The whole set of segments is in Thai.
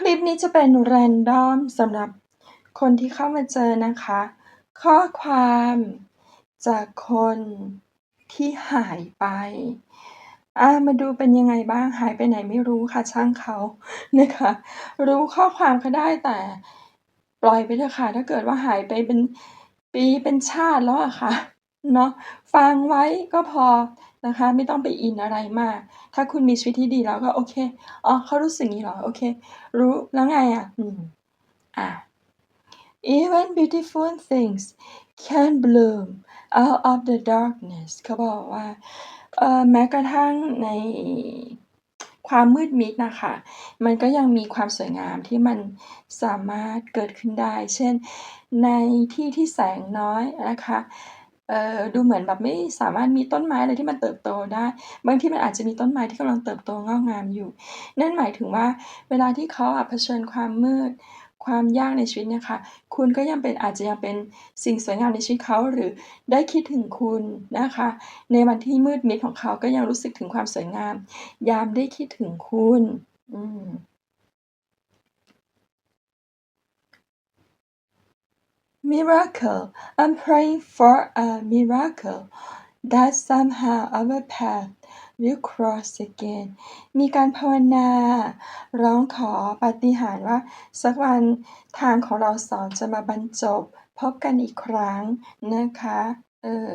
คลิปนี้จะเป็นแรนดอมสำหรับคนที่เข้ามาเจอนะคะ ข้อความจากคนที่หายไปอามาดูเป็นยังไงบ้างหายไปไหนไม่รู้ค่ะช่างเขานะคะ รู้ข้อความเขาได้แต่ปล่อยไปเถอะค่ะ ถ้าเกิดว่าหายไปเป็นปีเป็นชาติแล้วอะค่ะเนาะฟังไว้ก็พอ นะคะ ไม่ต้องไปอินอะไรมาก ถ้าคุณมีชีวิตที่ดีแล้วก็โอเค อ๋อเขารู้สึกงี้เหรอ โอเค รู้แล้วไงอะอืม อ่า even beautiful things can bloom out of the darkness เขาบอกว่า เอ่อ แม้กระทั่งในความมืดมิดน่ะค่ะมันก็ยังมีความสวยงามที่มันสามารถเกิดขึ้นได้ เช่น ในที่ที่แสงน้อยนะคะ เอ่อ ดูเหมือนแบบไม่สามารถมีต้นไม้อะไรที่มันเติบโตได้ บางทีมันอาจจะมีต้นไม้ที่กำลังเติบโตงอกงามอยู่ นั่นหมายถึงว่า เวลาที่เขาอะเผชิญความมืด ความยากในชีวิตเนี่ยค่ะ คุณก็ยังเป็น อาจจะยังเป็นสิ่งสวยงามในชีวิตเขา หรือได้คิดถึงคุณนะคะ ในวันที่มืดมิดของเขา ก็ยังรู้สึกถึงความสวยงามยามได้คิดถึงคุณ อืม Miracle I'm praying for a miracle that somehow our path will cross again มีการภาวนาร้องขอปาฏิหาริย์ว่า สักวันทางของเราสองจะมาบรรจบ พบกันอีกครั้งนะคะ เออ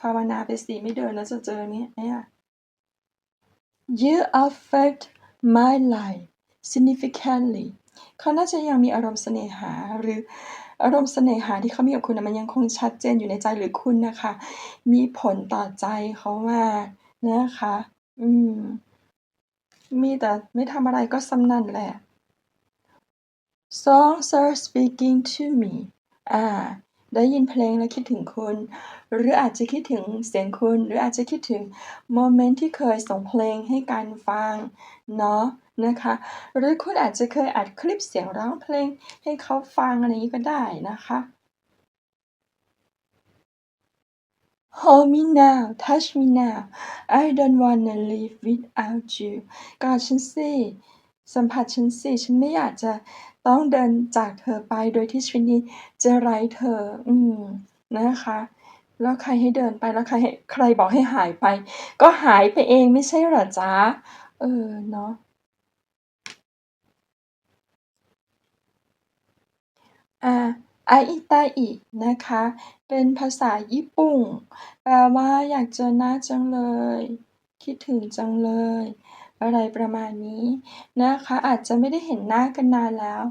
ภาวนาไปสิไม่เดินแล้วจะเจอนี้เนี่ย You affect my life significantly เขาน่าจะยังมีอารมณ์เสน่หาหรือ อารมณ์เสน่หาที่เขามีกับคุณนะมันยังคงชัดเจนอยู่ในใจหรือคุณนะคะ มีผลต่อใจเขามากนะคะ อืม มีแต่ไม่ทำอะไรก็สำนันแหละ Songs are speaking to me อ่า ได้ยินเพลงแล้วคิดถึงคุณ หรืออาจจะคิดถึงเสียงคุณ หรืออาจจะคิดถึงโมเมนต์ที่เคยส่งเพลงให้กันฟังเนาะนะคะ หรือคุณอาจจะเคยอัดคลิปเสียงร้องเพลงให้เขาฟังอะไรงี้ก็ได้นะคะ Hold me now touch me now I don't wanna live without you กอดฉันสิ สัมผัสฉันสิ ฉันไม่อยากจะต้องเดินจากเธอไปโดยที่ชีวิตนี้จะไร้เธอ อืมนะคะ แล้วใครให้เดินไปแล้วใครใใครบอกให้หายไป ก็หายไปเองไม่ใช่หรอจ๊ะ เออเนาะอาอาอิตาอินะคะ เป็นภาษาญี่ปุ่นแปลว่าอยากเจอหน้าจังเลย คิดถึงจังเลย อะไรประมาณนี้นะคะ อาจจะไม่ได้เห็นหน้ากันนานแล้ว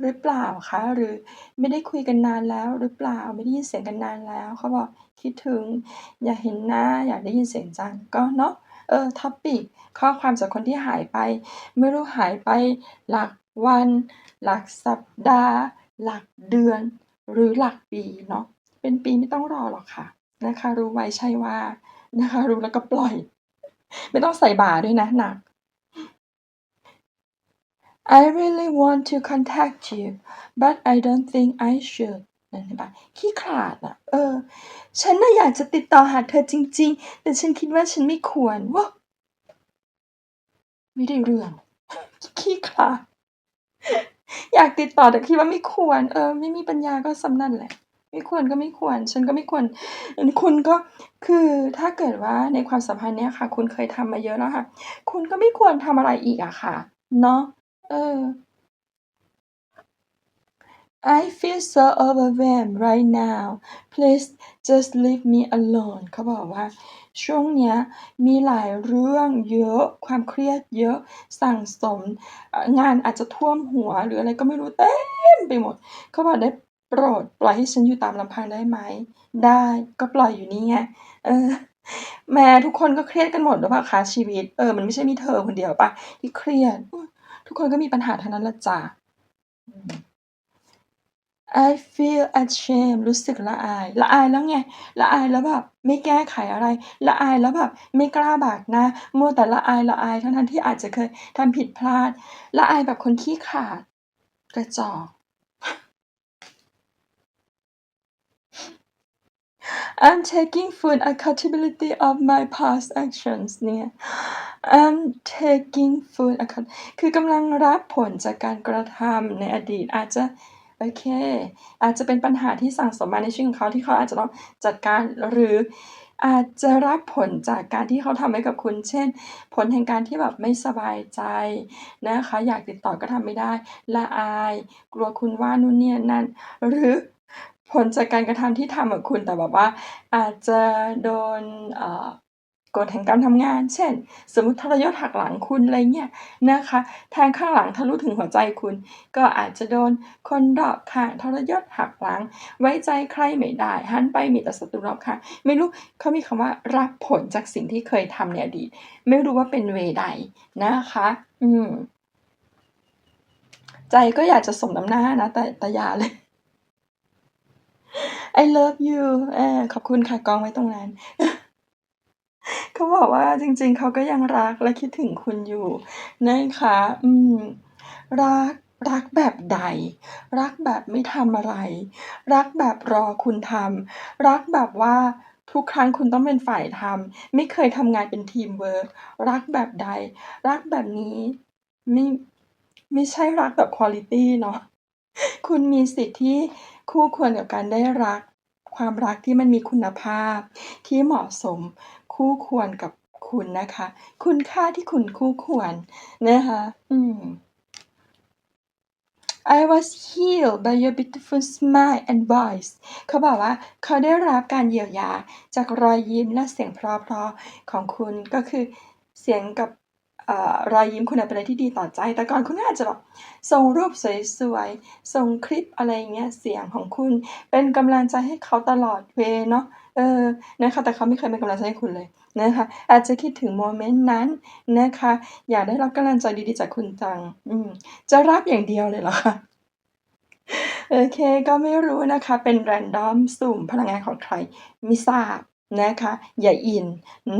หรือเปล่าคะ หรือไม่ได้คุยกันนานแล้วหรือเปล่า ไม่ได้ยินเสียงกันนานแล้ว เขาบอก คิดถึง อยากเห็นหน้า อยากได้ยินเสียงจัง ก็เนาะ เออ topic ข้อความจากคนที่หายไป ไม่รู้หายไปหลักวัน หลักสัปดาห์ หลักเดือน หรือหลักปีเนาะ เป็นปีไม่ต้องรอหรอกค่ะนะคะ รู้ไว้ใช่ว่า นะคะ รู้แล้วก็ปล่อย ไม่ต้องใส่บ่าด้วยนะ หนัก I really want to contact you but I don't think I should นั่นเห็นปล่าขี้ขลาดอะเออ ฉันน่ะอยากจะติดต่อหาเธอจริง ๆ แต่ฉันคิดว่าฉันไม่ควรว้ไม่ได้เรื่อง ขี้ขลาด อยากติดต่อแต่คิดว่าไม่ควร เออ ไม่มีปัญญาก็สำนั่นแหละ ไม่ควรก็ไม่ควร ฉันก็ไม่ควร คุณก็ คือถ้าเกิดว่าในความสัมพันธ์เนี้ยค่ะ คุณเคยทำมาเยอะแล้วค่ะ คุณก็ไม่ควรทำอะไรอีกอะค่ะ เนาะ เออ I feel so overwhelmed right now please just leave me alone เขาบอกว่า ช่วงเนี้ยมีหลายเรื่องเยอะ ความเครียดเยอะ สั่งสม งานอาจจะท่วมหัว หรืออะไรก็ไม่รู้เต็มไปหมด เขาบอกได้โปรดปล่อยให้ฉันอยู่ตามลำพังได้ไหม ได้ก็ปล่อยอยู่นี่ไง เออแหมทุกคนก็เครียดกันหมดหรือเปล่าคะชีวิต เออ มันไม่ใช่มีเธอคนเดียวปล่าที่เครียด ทุกคนก็มีปัญหาทั้งนั้นแหละจ้ะอืม I feel ashamed รู้สึกละอาย ละอายแล้วไง ละอายแล้วแบบไม่แก้ไขอะไร ละอายแล้วแบบไม่กล้าบากหน้ามัวแต่ละอายๆทั้งๆที่อาจจะเคยทำผิดพลาด ละอายแบบคนขี้ขลาด กระจอก I'm taking full accountability of my past actions เนี่ย I'm taking full account คือกำลังรับผลจากการกระทำในอดีตอาจจะโอเค อาจจะเป็นปัญหาที่สั่งสมมาในชีวิตของเขาที่เขาอาจจะต้องจัดการหรืออาจจะรับผลจากการที่เขาทำให้กับคุณ เช่น ผลแห่งการที่แบบไม่สบายใจนะคะ อยากติดต่อก็ทำไม่ได้ ละอาย กลัวคุณว่านู่นเนี่ยนั่น หรือ ผลจากการกระทำที่ทำกับคุณ แต่แบบว่า อาจจะโดนกฎแห่งการทำงาน เช่น สมมติทรยศหักหลังคุณอะไรเงี้ยนะคะแทงข้างหลังทะลุถึงหัวใจคุณ ก็อาจจะโดนคนรอบข้างทรยศหักหลัง ไว้ใจใครไม่ได้ หันไปมีแต่ศัตรูรอบข้างไม่รู้เขามีคำว่ารับผลจากสิ่งที่เคยทำในอดีต ไม่รู้ว่าเป็นเวใดนะคะ อืม ใจก็อยากจะสมน้ำหน้านะ แต่แต่ยาเลย I love you อาขอบคุณค่ะ กองไว้ตรงนั้น เขาบอกว่าจริงๆ เขาก็ยังรักและคิดถึงคุณอยู่นะคะอืม รัก รักแบบใด รักแบบไม่ทำอะไร รักแบบรอคุณทำ รักแบบว่าทุกครั้งคุณต้องเป็นฝ่ายทำ ไม่เคยทำงานเป็นทีมเวิร์กรักแบบใด รักแบบนี้ ไม่ ไม่ใช่รักแบบควอลิตี้เนาะ คุณมีสิทธิ์ที่คู่ควรกับการได้รัก ความรักที่มันมีคุณภาพ ที่เหมาะสมคู่ควรกับคุณนะคะ คุณค่าที่คุณคู่ควรนะคะ อืม I was healed by your beautiful smile and voice เขาบอกว่าเขาได้รับการเยียวยาจากรอยยิ้มและเสียงเพราะๆของคุณก็คือเสียงกับ รอยยิ้มคุณเป็นอะไรที่ดีต่อใจ แต่ก่อนคุณอาจจะแบบส่งรูปสวยๆ ส่งคลิปอะไรเงี้ย เสียงของคุณ เป็นกำลังใจให้เขาตลอดเวเนาะ เออ นะคะ แต่เขาไม่เคยเป็นกำลังใจให้คุณเลยนะคะ อาจจะคิดถึงโมเมนต์นั้นนะคะ อยากได้รับกำลังใจดีๆจากคุณจัง อืม จะรับอย่างเดียวเลยเหรอคะ?โอเค ก็ไม่รู้นะคะ เป็น random สุ่มพลังงานของใครไม่ทราบ นะคะ อย่าอิน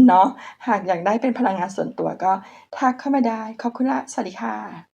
เนาะหากอยากได้เป็นพลังงานส่วนตัวก็ทักเข้ามาได้ ขอบคุณละ สวัสดีค่ะ